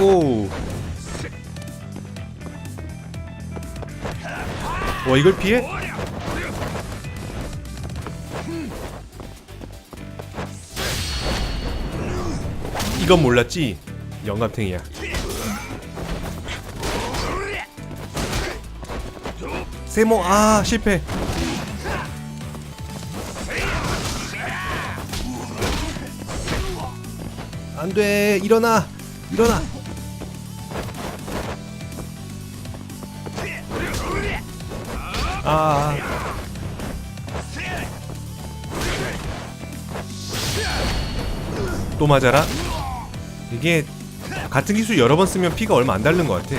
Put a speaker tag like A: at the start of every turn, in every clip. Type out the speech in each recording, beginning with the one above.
A: 오. 와 이걸 피해? 이건 몰랐지? 영감탱이야. 세모 아 실패. 안돼 일어나 일어나. 아. 또 맞아라. 이게 같은 기술 여러 번 쓰면 피가 얼마 안 다른 것 같아.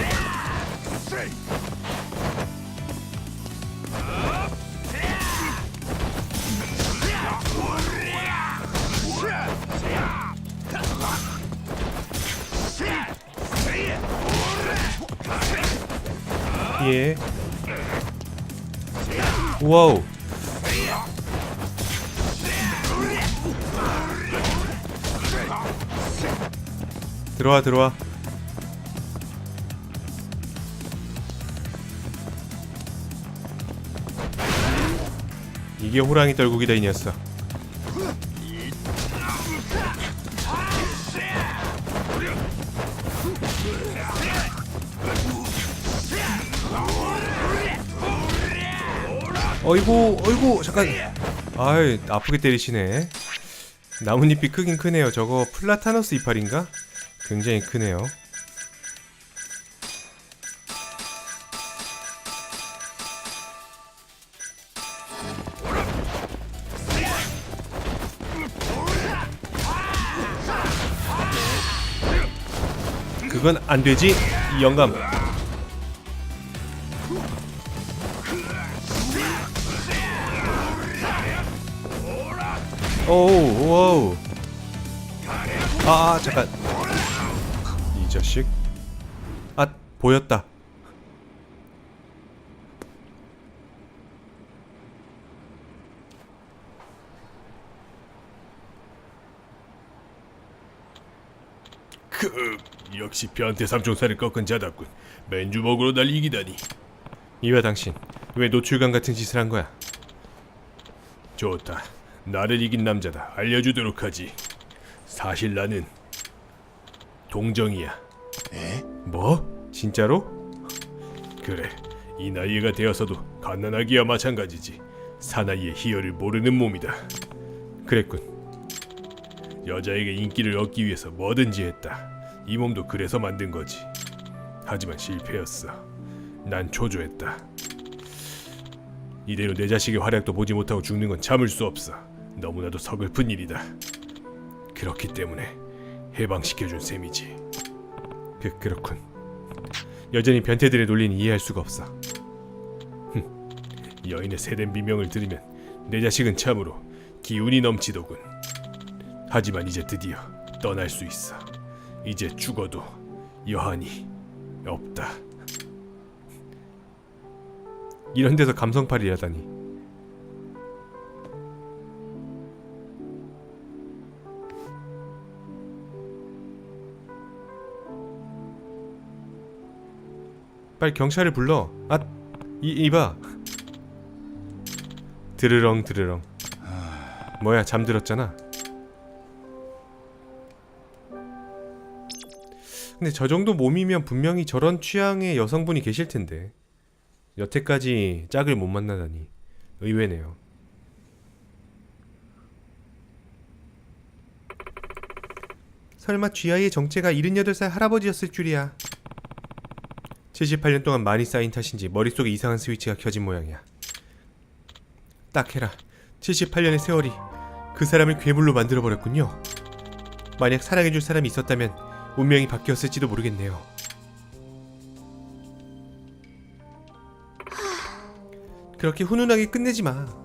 A: 예. 와우. 들어와 들어와. 이게 호랑이 떨국이다 이 녀석. 어이구 어이구 잠깐. 아이 아프게 때리시네. 나뭇잎이 크긴 크네요. 저거 플라타너스 이파리인가? 굉장히 크네요. 그건 안 되지? 이 영감 오우 오우 아, 아 잠깐 이 자식 아 보였다
B: 크, 역시 변태 삼총사를 꺾은 자답군. 맨주먹으로 날 이기다니.
A: 이와 당신 왜 노출감 같은 짓을 한 거야
B: 좋다. 나를 이긴 남자다. 알려주도록 하지. 사실 나는 동정이야.
A: 뭐? 진짜로?
B: 그래. 이 나이가 되어서도 갓난아기와 마찬가지지. 사나이의 희열을 모르는 몸이다.
A: 그랬군
B: 여자에게 인기를 얻기 위해서 뭐든지 했다. 이 몸도 그래서 만든 거지. 하지만 실패였어. 난 초조했다. 이대로 내 자식의 활약도 보지 못하고 죽는 건 참을 수 없어. 너무나도 서글픈 일이다. 그렇기 때문에 해방시켜준 셈이지.
A: 그, 그렇군 여전히 변태들의 논리는 이해할 수가 없어
B: 여인의 세된 비명을 들으면 내 자식은 참으로 기운이 넘치더군. 하지만 이제 드디어 떠날 수 있어. 이제 죽어도 여한이 없다.
A: 이런 데서 감성팔이라다니 빨리 경찰을 불러. 아 이, 이봐. 드르렁 드르렁. 뭐야 잠들었잖아. 근데 저 정도 몸이면 분명히 저런 취향의 여성분이 계실 텐데. 여태까지 짝을 못 만나다니. 의외네요. 설마 쥐아이의 정체가 78살 할아버지였을 줄이야. 78년 동안 많이 쌓인 탓인지 머릿속에 이상한 스위치가 켜진 모양이야. 딱 해라. 78년의 세월이 그 사람을 괴물로 만들어버렸군요. 만약 사랑해줄 사람이 있었다면 운명이 바뀌었을지도 모르겠네요. 그렇게 훈훈하게 끝내지 마.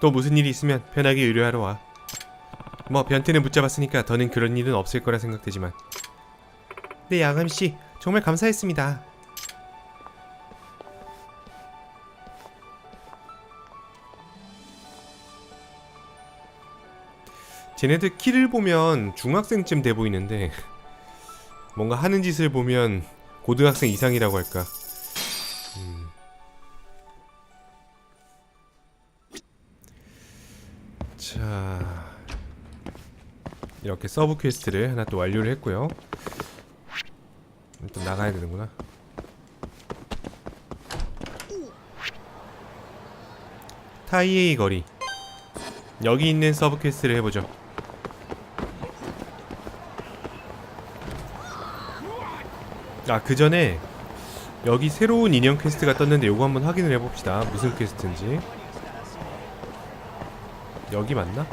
A: 또 무슨 일이 있으면 편하게 의뢰하러 와. 뭐 변태는 붙잡았으니까 더는 그런 일은 없을 거라 생각되지만. 네, 야감씨. 정말 감사했습니다. 쟤네들 키를 보면 중학생쯤 돼 보이는데 뭔가 하는 짓을 보면 고등학생 이상이라고 할까 이렇게 서브 퀘스트를 하나 또 완료를 했고요. 또 나가야 되는구나. 타이에이 거리 여기 있는 서브 퀘스트를 해보죠. 아 그 전에 여기 새로운 인형 퀘스트가 떴는데 요거 한번 확인을 해봅시다. 무슨 퀘스트인지 여기 맞나?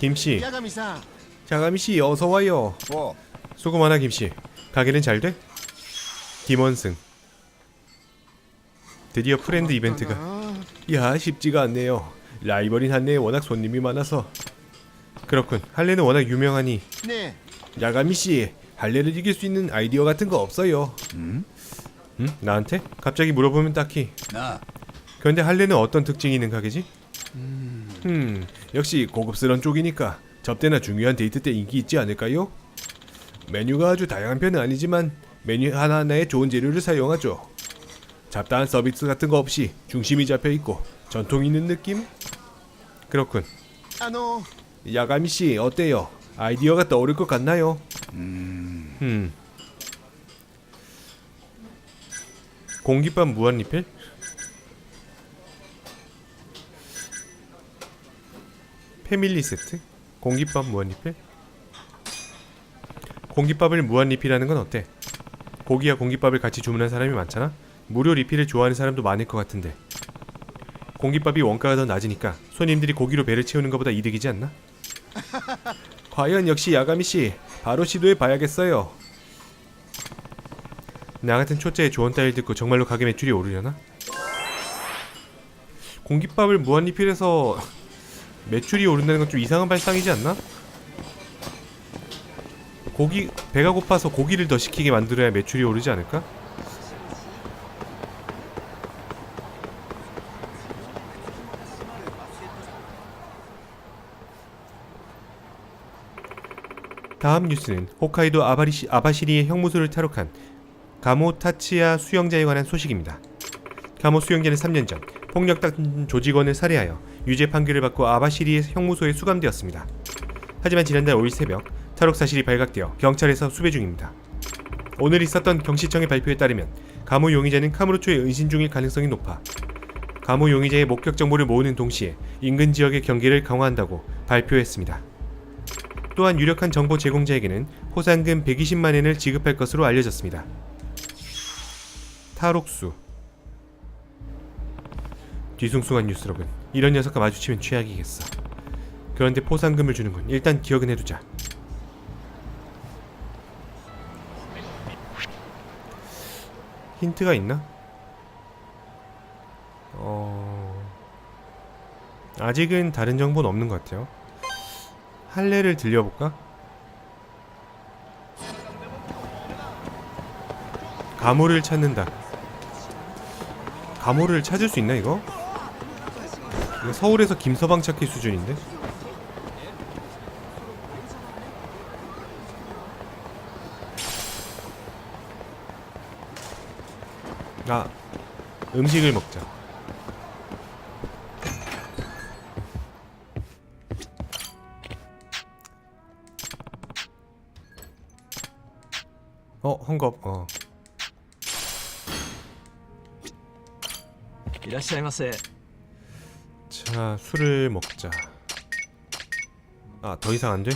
A: 김씨 야가미씨 어서와요
C: 뭐?
A: 수고 많아 김씨 가게는 잘 돼? 김원승 드디어 프렌드 이벤트가 야 쉽지가 않네요 라이벌인 한내에 워낙 손님이 많아서 그렇군 할례는 워낙 유명하니
C: 네.
A: 야가미씨 할례를 이길 수 있는 아이디어 같은 거 없어요
D: 음?
A: 응? 나한테? 갑자기 물어보면 딱히
D: 나
A: 그런데 할례는 어떤 특징이 있는 가게지? 흠, 역시 고급스러운 쪽이니까 접대나 중요한 데이트 때 인기 있지 않을까요? 메뉴가 아주 다양한 편은 아니지만 메뉴 하나하나에 좋은 재료를 사용하죠. 잡다한 서비스 같은 거 없이 중심이 잡혀 있고 전통 있는 느낌? 그렇군.
C: 아노.
A: 야가미 씨 어때요? 아이디어가 떠오를 것 같나요?
D: 음.
A: 음. 공깃밥 무한 리필? 패밀리 세트? 공깃밥 무한 리필? 공깃밥을 무한 리필하는 건 어때? 고기와 공깃밥을 같이 주문한 사람이 많잖아? 무료 리필을 좋아하는 사람도 많을 것 같은데 공깃밥이 원가가 더 낮으니까 손님들이 고기로 배를 채우는 것보다 이득이지 않나? 과연 역시 야가미 씨 바로 시도해 봐야겠어요. 나 같은 초짜의 조언 따위를 듣고 정말로 가게 매출이 오르려나? 공깃밥을 무한 리필해서 매출이 오른다는 건 좀 이상한 발상이지 않나? 고기 배가 고파서 고기를 더 시키게 만들어야 매출이 오르지 않을까? 다음 뉴스는 홋카이도 아바리시, 아바시리의 형무소를 탈옥한 가모 타치야 수영자에 관한 소식입니다. 가모 수영자는 3년 전 폭력단 조직원을 살해하여 유죄 판결을 받고 아바시리의 형무소에 수감되었습니다. 하지만 지난달 5일 새벽 탈옥 사실이 발각되어 경찰에서 수배 중입니다. 오늘 있었던 경시청의 발표에 따르면 가모 용의자는 카무로초에 은신 중일 가능성이 높아 가모 용의자의 목격 정보를 모으는 동시에 인근 지역의 경계를 강화한다고 발표했습니다. 또한 유력한 정보 제공자에게는 포상금 120만 엔을 지급할 것으로 알려졌습니다. 탈옥수 뒤숭숭한 뉴스로군 이런 녀석과 마주치면 최악이겠어 그런데 포상금을 주는군 일단 기억은 해두자 힌트가 있나? 어... 아직은 다른 정보는 없는 것 같아요 할례를 들려볼까? 가모를 찾는다. 가모를 찾을 수 있나 이거? 이거 서울에서 김서방 찾기 수준인데? 아 음식을 먹자. 어 헝겊 어
E: いらっしゃいませ
A: 자, 술을 먹자. 아, 더 이상 안 돼?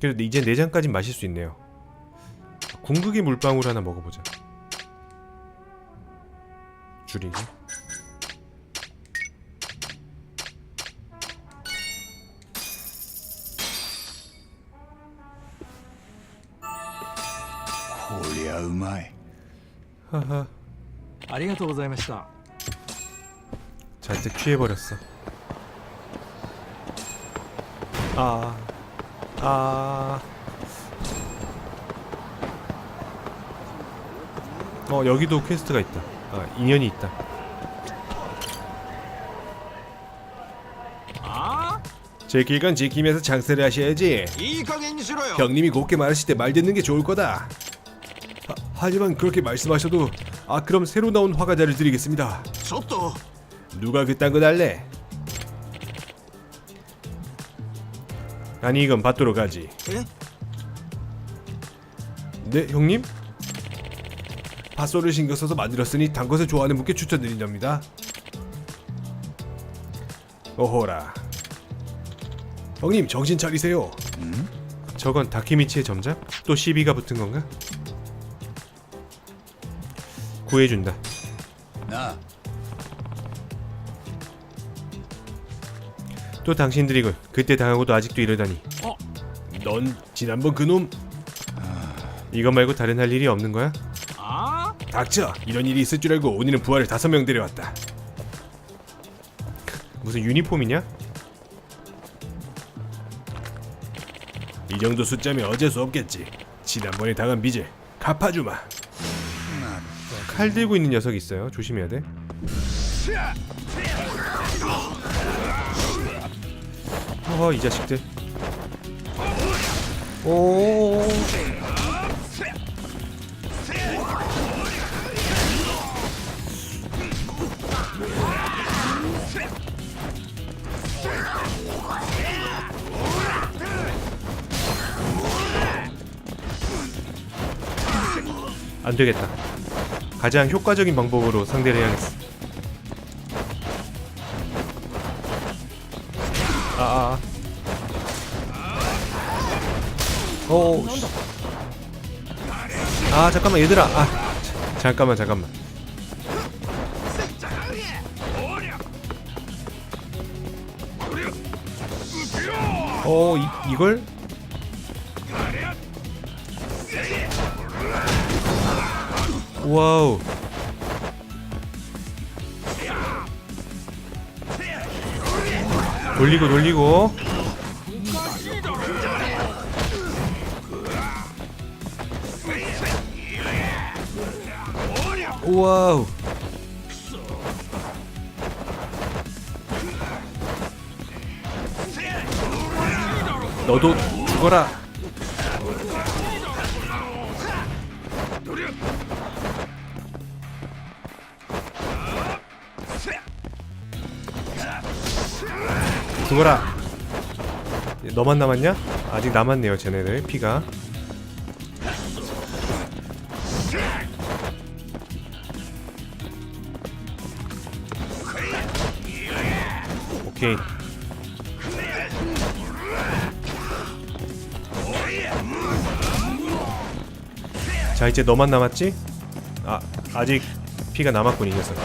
A: 그래도 이제 네 잔까진 마실 수 있네요. 궁극의 물방울 하나 먹어보자. 줄이기.
D: こりゃうまい
A: 하하.
E: ありがとうございました
A: 잔뜩 취해버렸어. 아... 아... 어 여기도 퀘스트가 있다. 아 인연이 있다.
B: 제 길간 지키면서 장사를 하셔야지. 형님이 곱게 말하실 때 말 듣는 게 좋을 거다. 하, 하지만 그렇게 말씀하셔도 아 그럼 새로 나온 화가자를 드리겠습니다. 누가 그딴 거 달래? 아니 이건 받도록 하지.
E: 예?
A: 네 형님?
B: 팥소를 신경 써서 만들었으니 단 것을 좋아하는 분께 추천드린답니다. 오호라. 형님 정신 차리세요. 음?
A: 저건 다키미치의 점장? 또 시비가 붙은 건가? 구해준다.
D: 나
A: 또 당신들이군. 그때 당하고도 아직도 이러다니.
B: 넌 지난번 그놈
A: 이것 말고 다른 할 일이 없는 거야?
E: あ
B: 닥쳐. 이런 일이 있을 줄 알고 오늘은 부하를 다섯 명 데려왔다.
A: 무슨 유니폼이냐?
B: 이 정도 숫자면 어쩔 수 없겠지. 지난번에 당한 빚을 갚아주마.
A: 칼 들고 있는 녀석이 있어요. 조심해야 돼. 어, 이 자식들. 오. 안 되겠다. 가장 효과적인 방법으로 상대를 해야겠어. 오, 씨. 아, 잠깐만, 얘들아. 아, 자, 잠깐만, 잠깐만. 어, 이, 이걸? 와우. 돌리고 돌리고. 와우. 너도 죽어라. 죽어라. 너만 남았냐? 아직 남았네요, 쟤네들 피가. 오케이. 자 이제 너만 남았지? 아 아직 피가 남았군 이 녀석.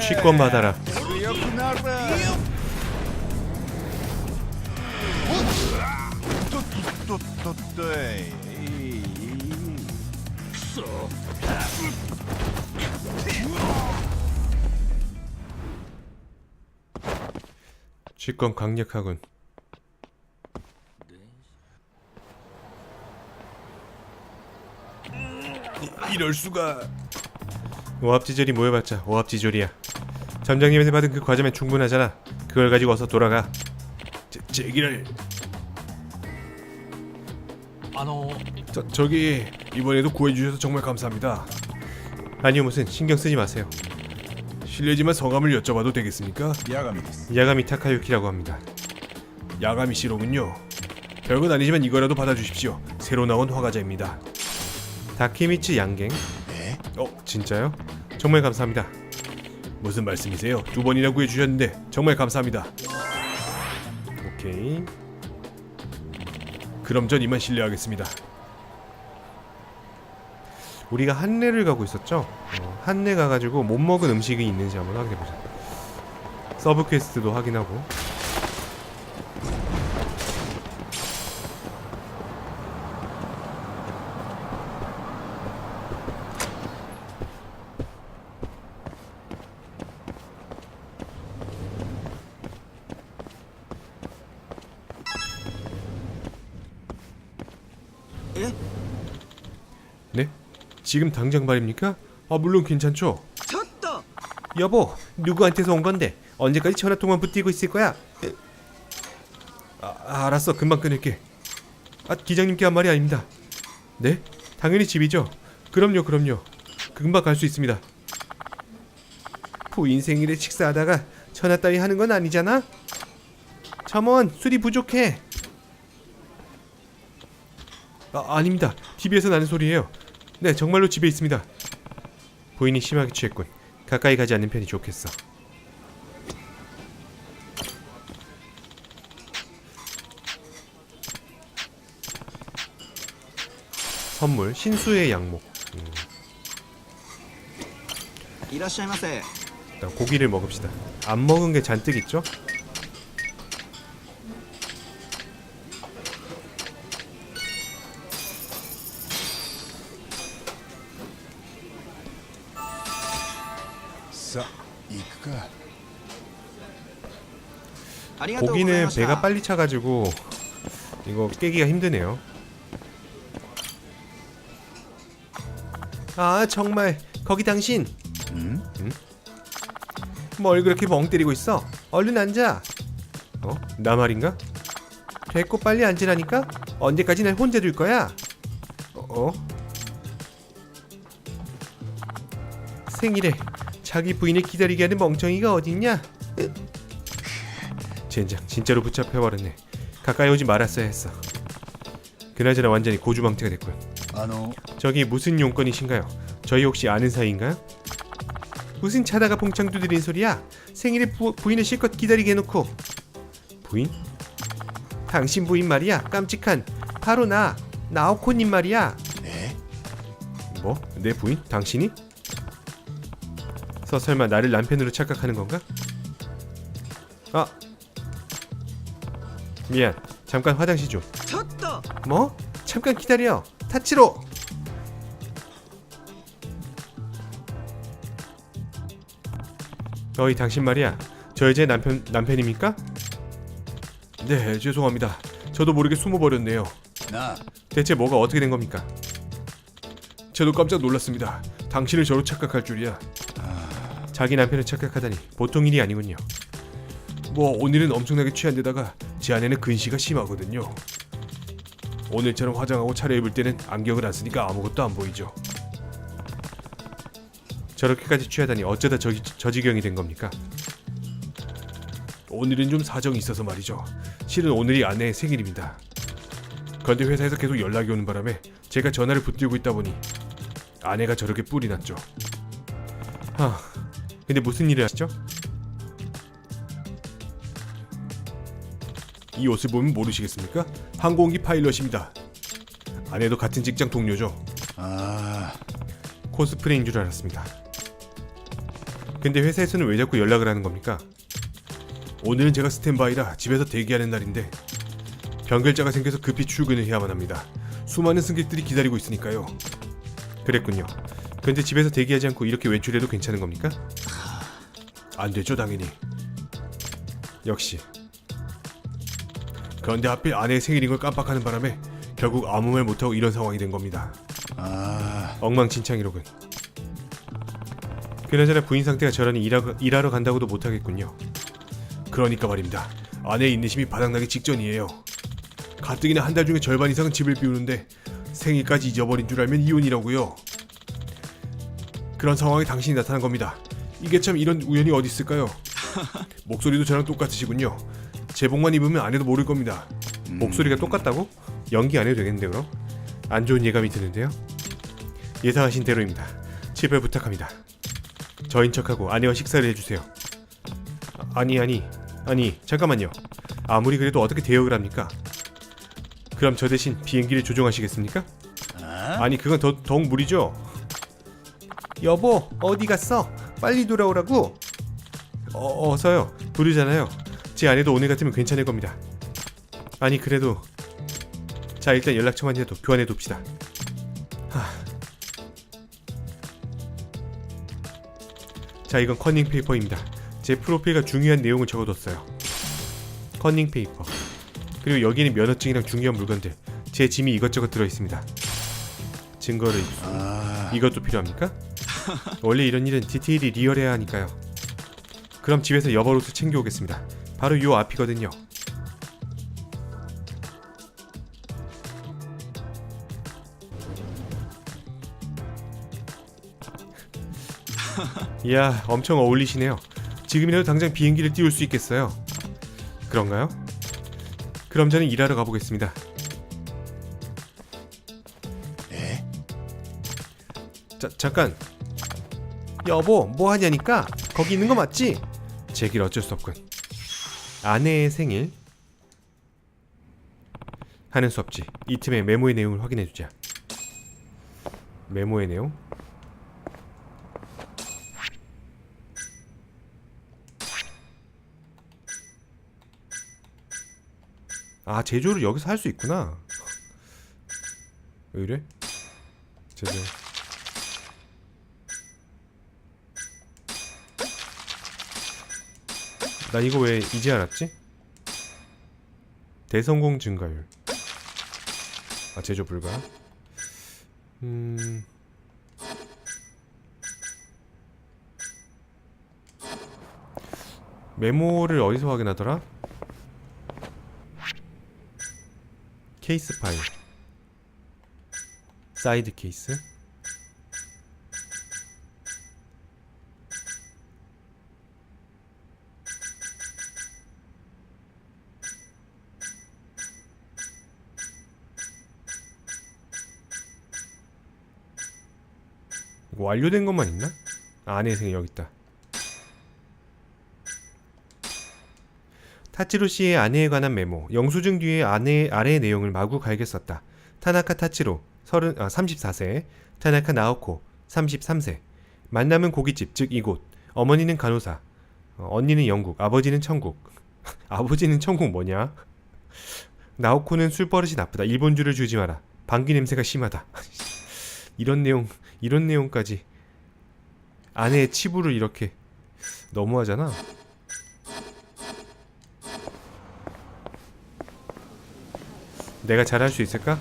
A: 취권 받아라.
D: 것들
A: 직권 강력하군.
B: 이럴 수가.
A: 오합지졸이 모여봤자 오합지졸이야. 점장님한테 받은 그 과자면 충분하잖아. 그걸 가지고 어서 돌아가.
B: 제, 제기를
E: 아노.
B: 저, 저기 이번에도 구해주셔서 정말 감사합니다.
A: 아니요 무슨 신경 쓰지 마세요.
B: 실례지만 성함을 여쭤봐도 되겠습니까?
D: 야가미
A: 야가미 타카유키라고 합니다.
B: 야가미 씨로군요. 별건 아니지만 이거라도 받아주십시오. 새로 나온 화가자입니다.
A: 다키미치 양갱?
D: 네?
A: 어 진짜요? 정말 감사합니다.
B: 무슨 말씀이세요? 두 번이나 구해주셨는데 정말 감사합니다.
A: 오케이.
B: 그럼 전 이만 실례하겠습니다.
A: 우리가 한내를 가고 있었죠? 어, 한내 가가지고 못 먹은 음식이 있는지 한번 확인해보자. 서브 퀘스트도 확인하고.
E: え
A: 네? 지금 당장 말입니까? 아 물론 괜찮죠.
E: 졌다.
A: 여보 누구한테서 온 건데 언제까지 전화 통화 붙이고 있을 거야? 아, 알았어 금방 끊을게. 아 기장님께 한 말이 아닙니다. 네? 당연히 집이죠. 그럼요 그럼요. 금방 갈 수 있습니다. 부인 생일에 식사하다가 전화 따위 하는 건 아니잖아? 잠원 술이 부족해. 아, 아닙니다. TV에서 나는 소리예요. 네, 정말로 집에 있습니다. 부인이 심하게 취했군. 가까이 가지 않는 편이 좋겠어. 선물 신수의 양목.
E: 음.
A: 일단 고기를 먹읍시다. 안 먹은 게 잔뜩 있죠? 고기는 배가 빨리 차가지고 이거 깨기가 힘드네요. 아 정말 거기 당신.
D: 응? 응?
A: 뭘 그렇게 멍 때리고 있어? 얼른 앉아. 어? 나 말인가? 됐고 빨리 앉으라니까? 언제까지 날 혼자 둘 거야? 어? 어? 생일에 자기 부인을 기다리게 하는 멍청이가 어딨냐? 젠장 진짜로 붙잡혀버렸네 가까이 오지 말았어야 했어 그나저나 완전히 고주망태가 됐군
D: 아노
A: 저기 무슨 용건이신가요? 저희 혹시 아는 사이인가요? 무슨 차다가 봉창 두드린 소리야? 생일에 부, 부인을 실컷 기다리게 해놓고 부인? 당신 부인 말이야 깜찍한 바로 나 나오코님 말이야
D: 네?
A: 뭐? 내 부인? 당신이? 서 설마 나를 남편으로 착각하는 건가? 아 미안. 잠깐 화장실 좀. 뭐? 잠깐 기다려. 타치로. 너희 당신 말이야. 저 이제 남편, 남편입니까? 네 죄송합니다. 저도 모르게 숨어버렸네요.
D: 나.
A: 대체 뭐가 어떻게 된 겁니까? 저도 깜짝 놀랐습니다. 당신을 저로 착각할 줄이야. 아. 자기 남편을 착각하다니 보통 일이 아니군요. 뭐 오늘은 엄청나게 취한 데다가 제 아내는 근시가 심하거든요. 오늘처럼 화장하고 차려입을 때는 안경을 안 쓰니까 아무것도 안 보이죠. 저렇게까지 취하다니 어쩌다 저, 저 지경이 된 겁니까? 오늘은 좀 사정이 있어서 말이죠. 실은 오늘이 아내의 생일입니다. 그런데 회사에서 계속 연락이 오는 바람에 제가 전화를 붙들고 있다 보니 아내가 저렇게 뿔이 났죠. 하, 근데 무슨 일을 하시죠? 이 옷을 보면 모르시겠습니까? 항공기 파일럿입니다. 아내도 같은 직장 동료죠.
D: あ
A: 코스프레인 줄 알았습니다. 근데 회사에서는 왜 자꾸 연락을 하는 겁니까? 오늘은 제가 스탠바이라 집에서 대기하는 날인데 변결자가 생겨서 급히 출근을 해야만 합니다. 수많은 승객들이 기다리고 있으니까요. 그랬군요. 근데 집에서 대기하지 않고 이렇게 외출해도 괜찮은 겁니까? 안 되죠, 당연히. 역시. 그런데 하필 아내의 생일인 걸 깜빡하는 바람에 결국 아무 말 못하고 이런 상황이 된 겁니다.
D: あ
A: 엉망진창이로군. 그나저나 부인 상태가 저러니 일하, 일하러 간다고도 못하겠군요. 그러니까 말입니다. 아내의 인내심이 바닥나기 직전이에요. 가뜩이나 한 달 중에 절반 이상은 집을 비우는데 생일까지 잊어버린 줄 알면 이혼이라고요. 그런 상황에 당신이 나타난 겁니다. 이게 참 이런 우연이 어디 있을까요? 목소리도 저랑 똑같으시군요. 제복만 입으면 안 해도 모를 겁니다. 목소리가 똑같다고? 연기 안 해도 되겠는데 그럼? 안 좋은 예감이 드는데요. 예상하신 대로입니다. 제발 부탁합니다. 저인 척하고 아내와 식사를 해주세요. 아, 아니 아니 아니 잠깐만요. 아무리 그래도 어떻게 대역을 합니까? 그럼 저 대신 비행기를 조종하시겠습니까?
D: あ
A: 아니 그건 더 더욱 무리죠. 여보 어디 갔어? 빨리 돌아오라고. 어, 어서요. 부르잖아요. 제 아내도 오늘 같으면 괜찮을 겁니다. 아니 그래도 자 일단 연락처만 해도 교환해 둡시다. 하. 자 이건 커닝 페이퍼입니다. 제 프로필과 중요한 내용을 적어뒀어요. 커닝 페이퍼. 그리고 여기는 면허증이랑 중요한 물건들. 제제 짐이 이것저것 들어 있습니다. 증거를 입수. 이것도 필요합니까? 원래 이런 일은 디테일이 리얼해야 하니까요. 그럼 집에서 여벌 옷을 챙겨오겠습니다. 바로 요 앞이거든요. 이야, 엄청 어울리시네요. 지금이라도 당장 비행기를 띄울 수 있겠어요. 그런가요? 그럼 저는 일하러 가보겠습니다. 자, 잠깐. 여보, 뭐 하냐니까? 거기 있는 거 맞지? 제길 어쩔 수 없군. 아내의 생일. 하는 수 없지. 이 틈에 메모의 내용을 확인해 주자. 메모의 내용. 아 제조를 여기서 할 수 있구나. 왜 이래? 제조. 난 이거 왜 이제 알았지? 대성공 증가율. 아 제조 불가. 음. 메모를 어디서 확인하더라? 케이스 파일. 사이드 케이스. 완료된 것만 있나? 아, 안에 생이 여기 있다. 타치로 씨의 아내에 관한 메모. 영수증 뒤에 아내 아래의 내용을 마구 갈게 썼다. 타나카 타치로 30, 아, 34세, 타나카 나오코 33세. 만남은 고깃집 즉 이곳. 어머니는 간호사. 어, 언니는 영국, 아버지는 천국. 아버지는 천국 뭐냐? 나오코는 술버릇이 나쁘다. 일본주를 주지 마라. 방귀 냄새가 심하다. 이런 내용 이런 내용까지 아내의 치부를 이렇게 너무하잖아. 내가 잘할 수 있을까?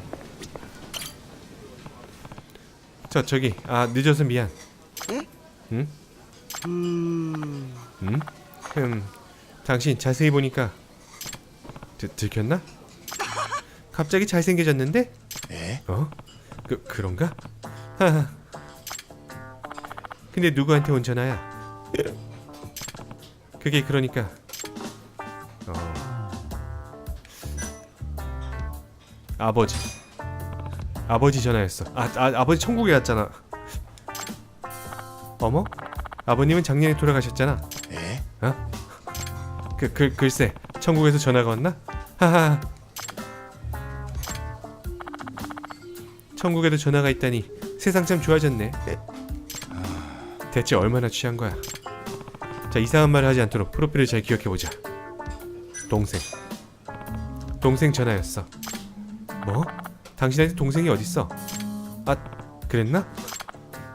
A: 저 저기 아 늦어서 미안. 응? 응? 음 당신 자세히 보니까 들, 들켰나? 갑자기 잘생겨졌는데? 어? 그 그런가? 하하. 근데 누구한테 온 전화야? 그게 그러니까 어. 아버지 아버지 전화였어 아, 아 아버지 천국에 갔잖아 어머 아버님은 작년에 돌아가셨잖아 어? 그, 그 글쎄 천국에서 전화가 왔나? 하하 천국에도 전화가 있다니 세상 참 좋아졌네. 대체 얼마나 취한 거야? 자 이상한 말을 하지 않도록 프로필을 잘 기억해 보자. 동생. 동생 전화였어. 뭐? 당신한테 동생이 어딨어? 아 그랬나?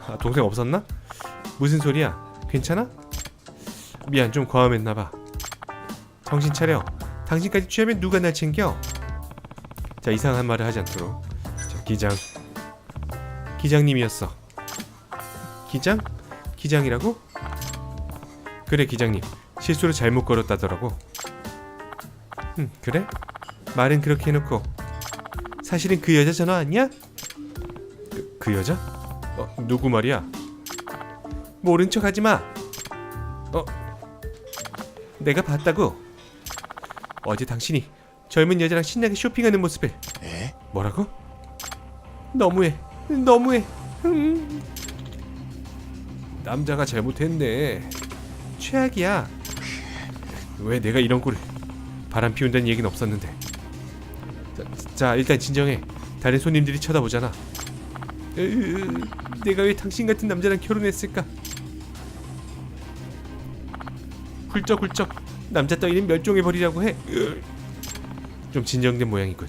A: 아, 동생 없었나? 무슨 소리야? 괜찮아? 미안 좀 과음했나봐. 정신 차려. 당신까지 취하면 누가 날 챙겨? 자 이상한 말을 하지 않도록. 자 기장. 기장님이었어. 기장? 기장이라고? 그래 기장님. 실수로 잘못 걸었다더라고. 음 그래? 말은 그렇게 해놓고 사실은 그 여자 전화 아니야? 그, 그 여자? 어 누구 말이야? 모른 척 하지 마. 어 내가 봤다고. 어제 당신이 젊은 여자랑 신나게 쇼핑하는 모습을. 뭐라고? 너무해. 너무해. 음. 남자가 잘못했네. 최악이야. 왜 내가 이런 꼴을 바람 피운다는 얘기는 없었는데. 자, 자 일단 진정해. 다른 손님들이 쳐다보잖아. 으, 내가 왜 당신 같은 남자랑 결혼했을까? 훌쩍훌쩍 남자 따위는 멸종해 버리라고 해. 으. 좀 진정된 모양이군.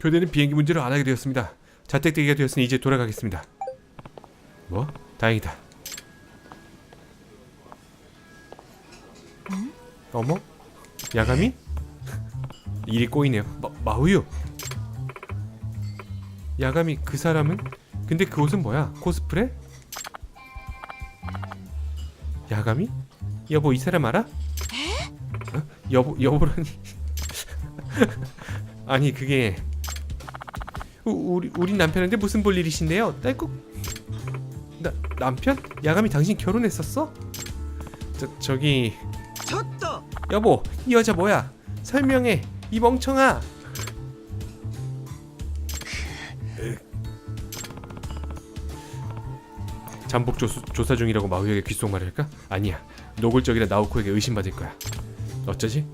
A: 교대는 비행기 문제를 안 하게 되었습니다. 자택되기가 되었으니 이제 돌아가겠습니다. 뭐? 다행이다. 어머? 야감이? 일이 꼬이네요. 마, 마우유. 야감이 그 사람은? 근데 그 옷은 뭐야? 코스프레? 야감이? 여보 이 사람 알아? 어? 여보 여보라니. 아니 그게 우, 우리 우리 남편한테 무슨 볼 일이신데요? 딸꾹. 남편? 야감이 당신 결혼했었어? 저, 저기 여보 이 여자 뭐야 설명해 이 멍청아 잠복 조, 사 중이라고 마우에게 귓속말을 할까? 아니야 노골적이라 나오코에게 의심받을 거야 어쩌지?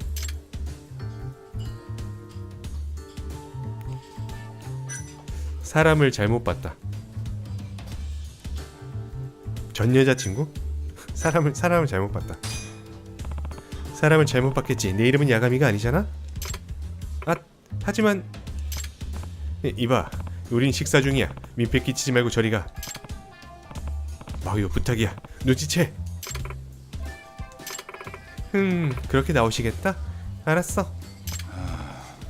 A: 사람을 잘못 봤다 전 여자친구? 사람을 사람을 잘못 봤다. 사람을 잘못 봤겠지. 내 이름은 야가미가 아니잖아? 아 하지만 이- 이봐. 우린 식사 중이야. 민폐 끼치지 말고 저리 가. 마우요 부탁이야. 눈치채. 음 그렇게 나오시겠다? 알았어.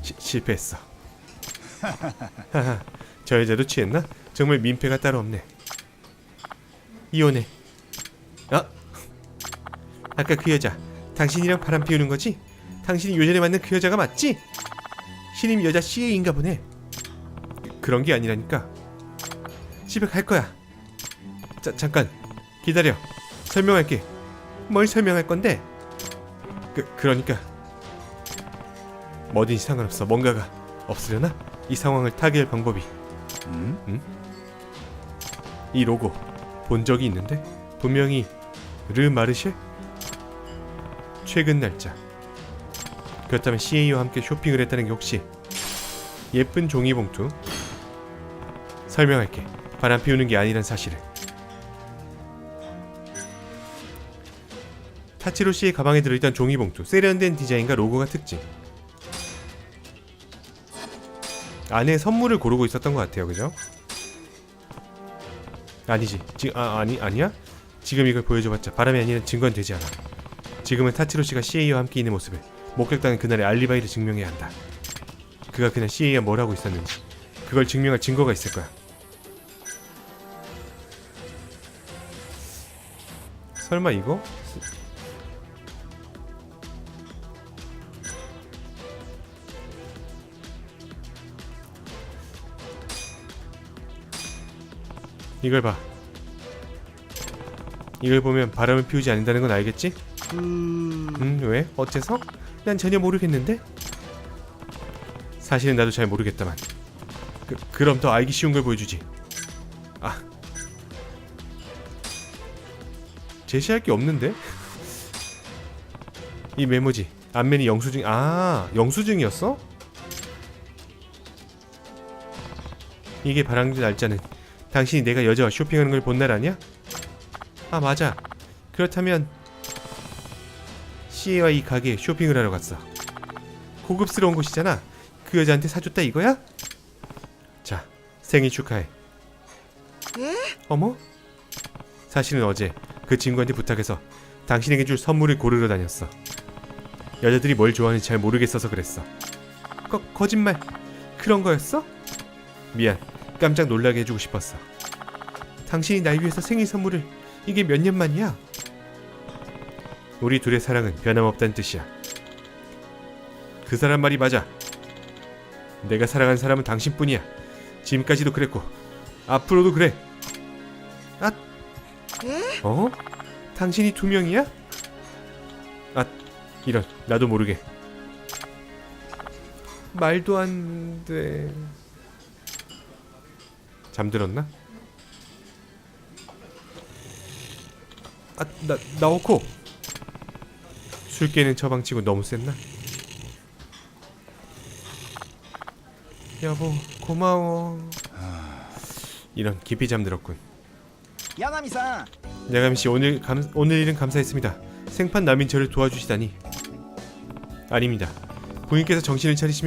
A: 시, 실패했어. 하하 저 여자도 취했나? 정말 민폐가 따로 없네 이혼해. 아 아까 그 여자 당신이랑 바람 피우는 거지? 당신이 요전에 만난 그 여자가 맞지? 신임 여자 CA인가 보네. 그런 게 아니라니까. 집에 갈 거야. 자, 잠깐. 기다려. 설명할게. 뭘 설명할 건데? 그, 그러니까. 뭐든지 상관없어. 뭔가가 없으려나? 이 상황을 타개할 방법이.
D: 음?
A: 이 로고 본 적이 있는데 분명히 르 마르쉐? 최근 날짜. 그렇다면 CA와 함께 쇼핑을 했다는 게 혹시 예쁜 종이봉투? 설명할게. 바람 피우는 게 아니란 사실을. 타치로 씨의 가방에 들어있던 종이봉투. 세련된 디자인과 로고가 특징. 안에 선물을 고르고 있었던 것 같아요. 그죠? 아니지 지금 아 아니 아니야? 지금 이걸 보여줘봤자 바람이 아니라 증거는 되지 않아 지금은 타치로 씨가 CA와 함께 있는 모습을 목격당한 그날의 알리바이를 증명해야 한다 그가 그날 CA와 뭘 하고 있었는지 그걸 증명할 증거가 있을 거야 설마 이거? 이걸 봐. 이걸 보면 바람을 피우지 않는다는 건 알겠지?
E: うーん
A: 음, 왜? 어째서? 난 전혀 모르겠는데? 사실은 나도 잘 모르겠다만. 그, 그럼 더 알기 쉬운 걸 보여주지. 아. 제시할 게 없는데? 이 메모지. 안면이 영수증. 아, 영수증이었어? 이게 바람길 날짜는 당신이 내가 여자와 쇼핑하는 걸 본 날 아니야? 아, 맞아. 그렇다면 CA와 이 가게에 쇼핑을 하러 갔어. 고급스러운 곳이잖아. 그 여자한테 사줬다 이거야? 자, 생일 축하해. 어머? 사실은 어제 그 친구한테 부탁해서 당신에게 줄 선물을 고르러 다녔어. 여자들이 뭘 좋아하는지 잘 모르겠어서 그랬어. 거, 거짓말. 그런 거였어? 미안. 깜짝 놀라게 해주고 싶었어. 당신이 날 위해서 생일 선물을 이게 몇 년 만이야? 우리 둘의 사랑은 변함없다는 뜻이야. 그 사람 말이 맞아. 내가 사랑한 사람은 당신뿐이야. 지금까지도 그랬고 앞으로도 그래. 아, 어? 당신이 두 명이야? 아, 이런 나도 모르게. 말도 안 돼. 잠들었나? 아, 나, 나오코! 술 깨는 처방치고 너무 셌나? 여보, 고마워. 이런, 깊이 잠들었군.
E: 야나미사!
A: 야가미씨, 오늘, 감, 오늘 일은 감사했습니다. 생판 남인 저를 도와주시다니. 아닙니다. 부인께서 정신을 차리시면